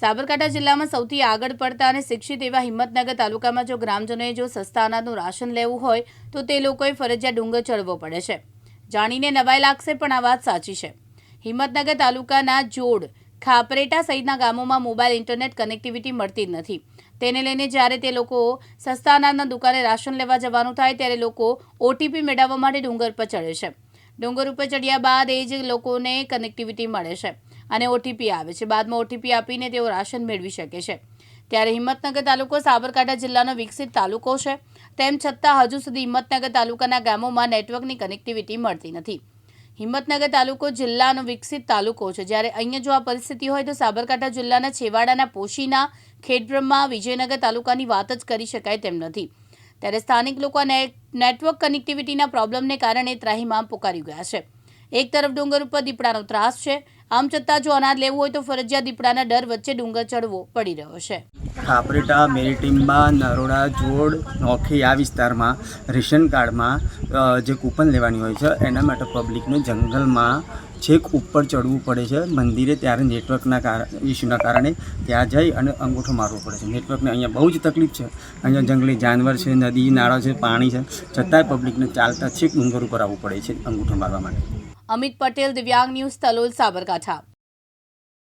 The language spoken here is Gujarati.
સાબરકાંઠા જિલ્લામાં સૌથી આગળ પડતા અને શિક્ષિત એવા હિંમતનગર તાલુકામાં જો ગ્રામજનોએ જો સસ્તા અનાજનું રાશન લેવું હોય, તો તે લોકોએ ફરજિયાત ડુંગર ચડવો પડે છે. જાણીને નવાઈ લાગશે પણ આ વાત સાચી છે. હિંમતનગર તાલુકાના જોડ, ખાપરેટા સહિતના ગામોમાં મોબાઈલ, ઇન્ટરનેટ કનેક્ટિવિટી મળતી જ નથી. તેને લઈને જ્યારે તે લોકો સસ્તા અનાજના દુકાને રાશન લેવા જવાનું થાય, ત્યારે લોકો ઓટીપી મેળવવા માટે ડુંગર પર ચડે છે. ડુંગર ઉપર ચડ્યા બાદ એ જ લોકોને કનેક્ટિવિટી મળે છે. અને ઓટીપી આવે છે. બાદમાં ઓટીપી આપીને તેઓ રાશન મેળવી શકે છે. ત્યારે હિંમતનગર તાલુકો સાબરકાંઠા જિલ્લાનો વિકસિત તાલુકો છે. તેમ છતાં હજુ સુધી હિંમતનગર તાલુકાના ગામોમાં નેટવર્કની કનેક્ટિવિટી મળતી નથી. હિંમતનગર તાલુકો જિલ્લાનો વિકસિત તાલુકો છે. જ્યારે અહીંયા જો આ પરિસ્થિતિ હોય તો સાબરકાંઠા જિલ્લાના છેવાડાના પોશીના, ખેડબ્રહ્મા, વિજયનગર તાલુકાની વાત જ કરી શકાય તેમ નથી. ત્યારે સ્થાનિક લોકો નેટવર્ક કનેક્ટિવિટીના પ્રોબ્લેમને કારણે ત્રાહીમામ પોકારી ગયા છે. એક તરફ ડુંગર ઉપર દીપડાનો ત્રાસ છે. આમ છતાં જો અનાજ લેવું હોય તો ફરજિયાત દીપડાના ડર વચ્ચે ડુંગર ચડવો પડી રહ્યો છે. ખાપરેટા મેરીટીમ્બા નરોડા, જોડ, નોખી આ વિસ્તારમાં રેશન કાર્ડમાં જે કૂપન લેવાની હોય છે, એના માટે પબ્લિકને જંગલમાં છેક ઉપર ચડવું પડે છે. મંદિરે ત્યારે નેટવર્કના કારણ ઇસ્યુના કારણે ત્યાં જઈ અને અંગૂઠો મારવો પડે છે. નેટવર્કને અહીંયા બહુ જ તકલીફ છે. અહીંયા જંગલી જાનવર છે, નદી, નાળા છે, પાણી છે. છતાંય પબ્લિકને ચાલતા છેક ડુંગર ઉપર આવવું પડે છે અંગૂઠો મારવા માટે. અમિત પટેલ દિવ્યાંગ ન્યૂઝ તલોલ સાબરકાંઠા.